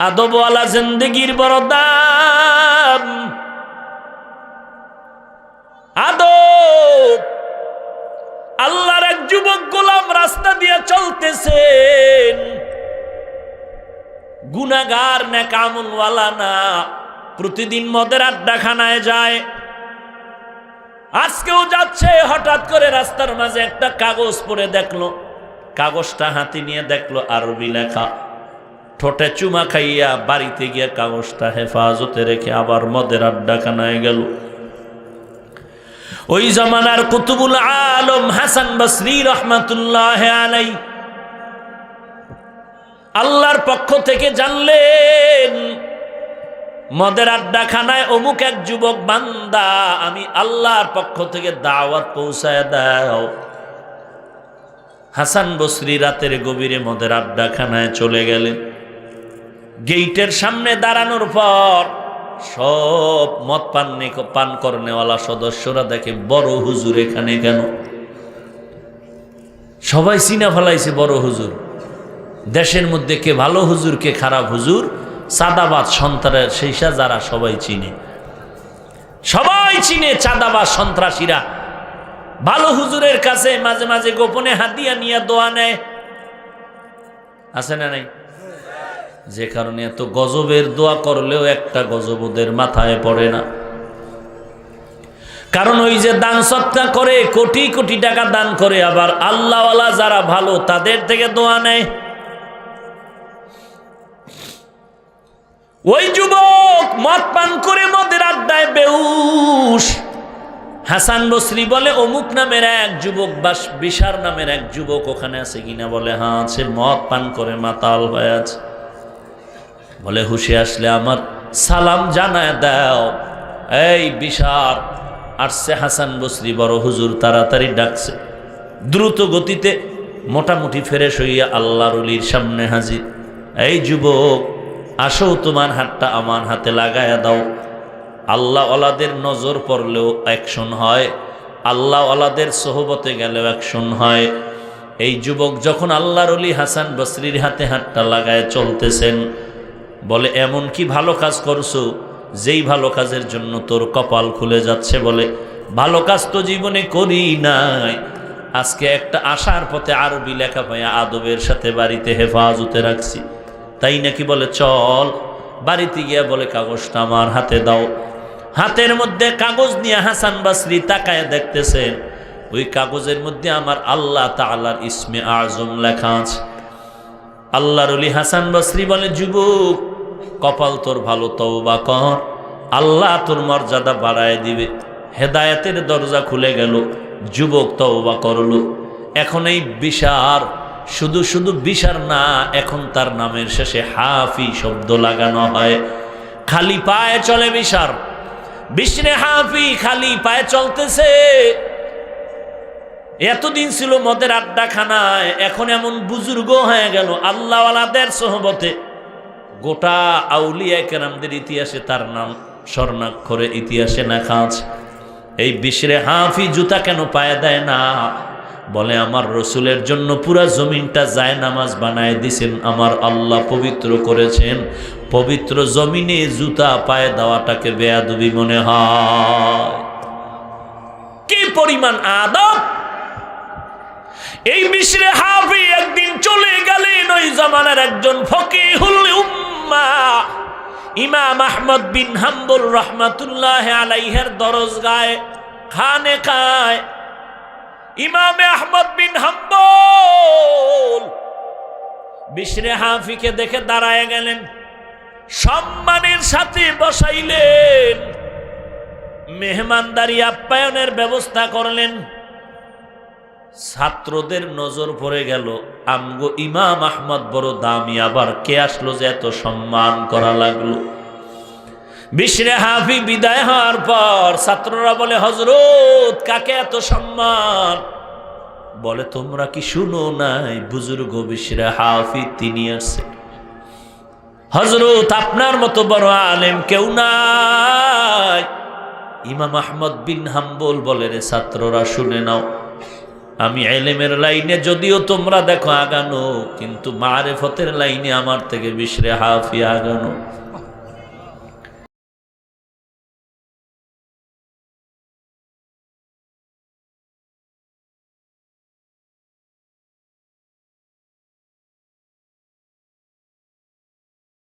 আদবওয়ালা জিন্দগির বড় দাম আদব। আল্লাহর এক যুবক গোলাম রাস্তা দিয়ে চলতেছেন। গুনাগার না কামুনওয়ালা না, প্রতিদিন মদের আড্ডাখানায় যায়। আজকেও যাচ্ছে, হঠাৎ করে রাস্তার মাঝে একটা কাগজ পড়ে দেখল। কাগজটা হাতি নিয়ে দেখল আরবি লেখা। ঠোঁটে চুমা খাইয়া বাড়িতে গিয়া কাগজটা হেফাজতে রেখে আবার মদের আড্ডাখানায় গেল। ওই জমানার কুতুবুল আলম হাসান বসরি রহমাতুল্লাহ আলাই আল্লাহর পক্ষ থেকে জানলেন, মদের আড্ডাখানায় অমুক এক যুবক বান্দা, আমি আল্লাহর পক্ষ থেকে দাওয়াত পৌঁছায় দাও। হাসান বসরি রাতের গভীরে মদের আড্ডাখানায় চলে গেলেন। গেইটের সামনে দাঁড়ানোর পর সব মদ পান পান করনেওয়ালা সদস্যরা দেখে বড় হুজুর এখানে কেন? সবাই চিনা ফেলাইছে বড় হুজুর। দেশের মধ্যে কে ভালো হুজুর, কে খারাপ হুজুর চাঁদাবাদ সন্ত্রাসের সেইসা যারা সবাই চিনে। সবাই চিনে চাঁদাবাদ সন্ত্রাসীরা। ভালো হুজুরের কাছে মাঝে মাঝে গোপনে হাতিয়া নিয়ে দোয়া নেয়। আছে না নাই? যে কারণে এত গজবের দোয়া করলেও একটা গজব ওদের মাথায় পড়ে না। কারণ ওই যে দান সৎকা করে, কোটি কোটি টাকা দান করে, আবার আল্লাহওয়ালা যারা ভালো তাদের থেকে দোয়া নেয়। ওই যুবক মদ পান করে মদের আড্ডায় বেউস হাসান বসরি বলে, অমুক নামের এক যুবক বা বিশার নামের এক যুবক ওখানে আছে কিনা বলে হ্যাঁ আছে, মদ পান করে মাতাল হয়ে আছে। বলে হুশে আসলে আমার। সালাম জানায় দাও। এই বিশার আসছে হাসান বসরি বড় হুজুর তাড়াতাড়ি ডাকছে। দ্রুত গতিতে মোটামুটি ফেরেশ হইয়া আল্লাহর অলির সামনে হাজির। এই যুবক, আসো তোমার হাতটা আমার হাতে লাগায়া দাও। আল্লাহ ওলাদের নজর পড়লেও অ্যাকশন হয়। আল্লাহ ওলাদের সোহবতে গেলেও অ্যাকশন হয়। এই যুবক যখন আল্লাহর অলি হাসান বসরির হাতে হাতটা লাগায় চলতেছেন বলে, এমন কি ভালো কাজ করছ? যেই ভালো কাজের জন্য তোর কপাল খুলে যাচ্ছে? বলে, ভালো কাজ তো জীবনে করি নাই। আজকে একটা আশার পথে আরবি লেখা পাইয়া আদবের সাথে বাড়িতে হেফাজতে রাখছি। তাই নাকি বলে, চল, বাড়িতে গিয়া বলে কাগজটা আমার হাতে দাও। হাতের মধ্যে কাগজ নিয়ে হাসান বাসরি তাকায় দেখতেছেন। ওই কাগজের মধ্যে আমার আল্লাহ তালার ইসমে আজম লেখা আছে। আল্লাহর অলি হাসান বসরি বলে, যুবক, কপাল তোর ভালো, তওবা কর। আল্লাহ তোর মর্যাদা বাড়ায় দিবে। হেদায়েতের দরজা খুলে গেল। যুবক তওবা করল। এখন এই বিশার, শুধু শুধু বিশার না, এখন তার নামের শেষে হাফি শব্দ লাগানো হয়। খালি পায়ে চলে বিশার। বিষ্ণে হাফি খালি পায়ে চলতেছে। এতদিন ছিল মদের আড্ডাখানায়, এখন এমন বুজুর্গ হয়ে গেল, আল্লাহওয়ালাদের সহবতে। গোটা আউলিয়া কেরামদের ইতিহাসে তার নাম স্বর্ণাক্ষরে ইতিহাসে লেখা আছে, এই বিশ্রে হাফি জুতা কেন পায়ে দেয় না? বলে, আমার রসুলের জন্য পুরা জমিনটা যায় নামাজ বানায় দিছেন, আমার আল্লাহ পবিত্র করেছেন। পবিত্র জমিনে জুতা পায়ে দেওয়াটাকে বেয়াদবি মনে হয়। কি পরিমাণ আদব! এই মিশরে হাফি একদিন চলে গেলেন ওই জামানার একজন ফকিহুল উম্মা, ইমাম আহমদ বিন হাম্বুল রহমাতুল্লাহ আলাইহের দরজ গায়, খানে খায়। ইমামে আহমদ বিন হাম্বল বিশরে হাফিকে দেখে দাঁড়ায় গেলেন, সম্মানের সাথে বসাইলেন। মেহমানদারি আপ্যায়নের ব্যবস্থা করলেন। ছাত্রদের নজর পড়ে গেল, আমগো ইমাম আহমদ বড় দামি, আবার কে আসলো যে এত সম্মান করা লাগল? বিশরে হাফি বিদায় হওয়ার পর ছাত্ররা বলে হজরত কাকে এত সম্মান? বলে, তোমরা কি শুনো নাই, বুজুর্গ বিশরে হাফি তিনি আছে হজরত আপনার মতো বড় আলেম কেউ নাই? ইমাম আহমদ বিন হাম্বল বলে, রে ছাত্ররা, শুনে নাও। আমি এলেমের লাইনে যদিও তোমরা দেখো আগানো, কিন্তু মারেফতের লাইনে আমার থেকে বিশ্রে হাফি আগানো।